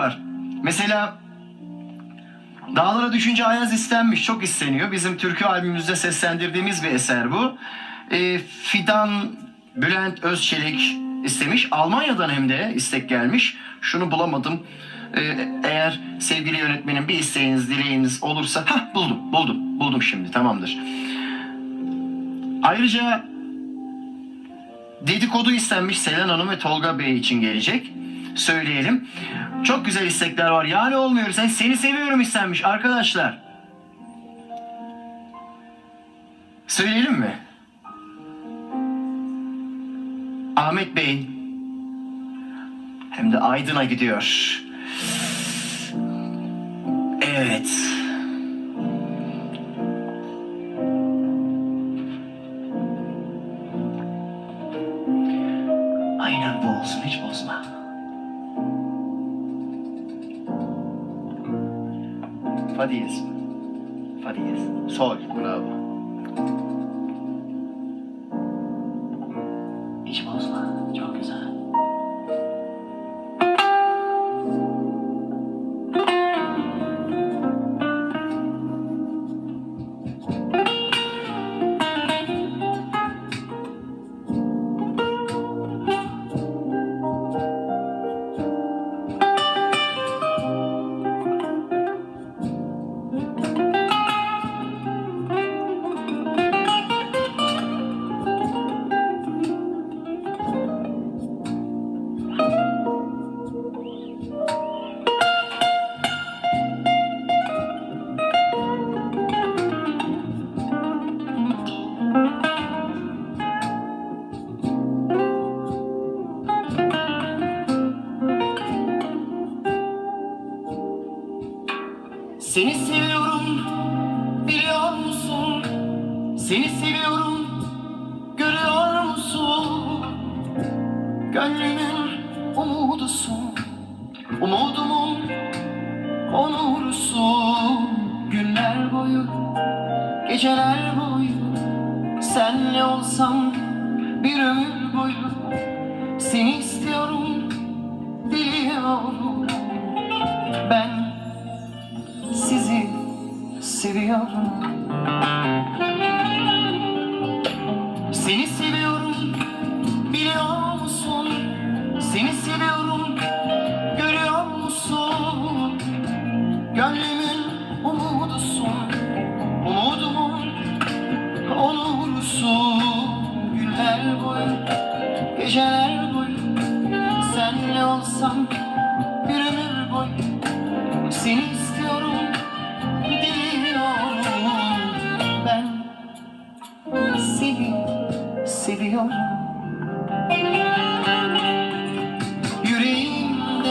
var. Mesela Dağlara düşünce Ayaz istenmiş, çok isteniyor. Bizim türkü albümümüzde seslendirdiğimiz bir eser bu. Ee, Fidan Bülent Özçelik istemiş. Almanya'dan hem de istek gelmiş. Şunu bulamadım. Ee, eğer sevgili yönetmenim bir isteğiniz, dileğiniz olursa... Hah buldum, buldum. Buldum şimdi, tamamdır. Ayrıca dedikodu istenmiş Selen Hanım ve Tolga Bey için gelecek. Söyleyelim. Çok güzel istekler var. Yani olmuyor. Sen seni seviyorum istenmiş arkadaşlar. Söyleyelim mi? Ahmet Bey hem de Aydın'a gidiyor. Evet. Aynen bu olsun hiç bozma. Farias. Farias. Sorry, bravo. Seni seviyorum görüyor musun? Gönlümün umudusun Umudumun onurusun. Günler boyu geceler boyu Senle olsam bir ömür boyu Seni istiyorum biliyorum. Ben sizi seviyorum Seviyorum görüyor musun? Gönlümün umudusun Umudumun onurusun Günler boyu geceler boyu Senle olsam bir ömür boyu seni istiyorum biliyorum ben seni seviyorum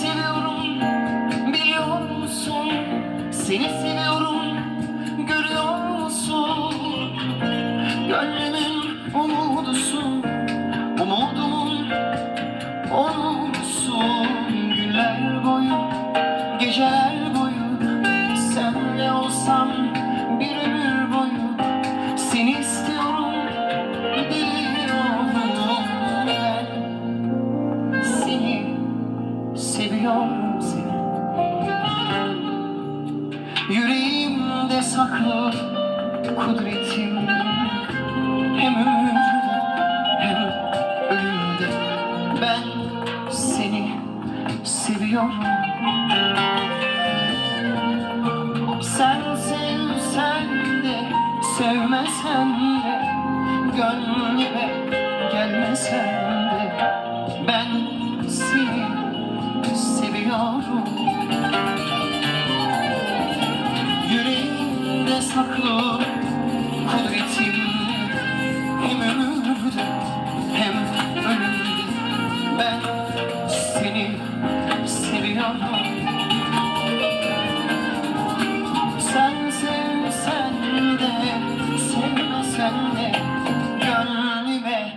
seviyorum biliyor musun? Seni seviyorum görüyor musun? Gönlümün umudusun Umudumun onurusun Günler geceler seviyorum seni. Yüreğimde saklı kudretim. Hem ömürde hem ölümde. Ben seni seviyorum. Sen sevsen de sevmesen de gönlüme gelmesen Saklı kudretim Hem ömürde hem ölümde Ben seni seviyorum. Sen sevsen de sevmesen de Gönlüme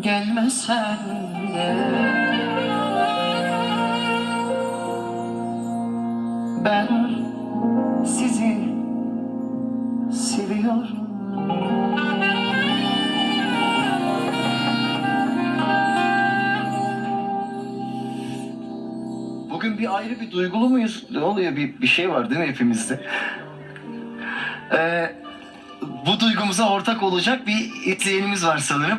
gelmesen de. Ben Bugün bir ayrı bir duygulu muyuz? Ne oluyor? Bir, bir şey var değil mi hepimizde? Ee, bu duygumuza ortak olacak bir izleyenimiz var sanırım.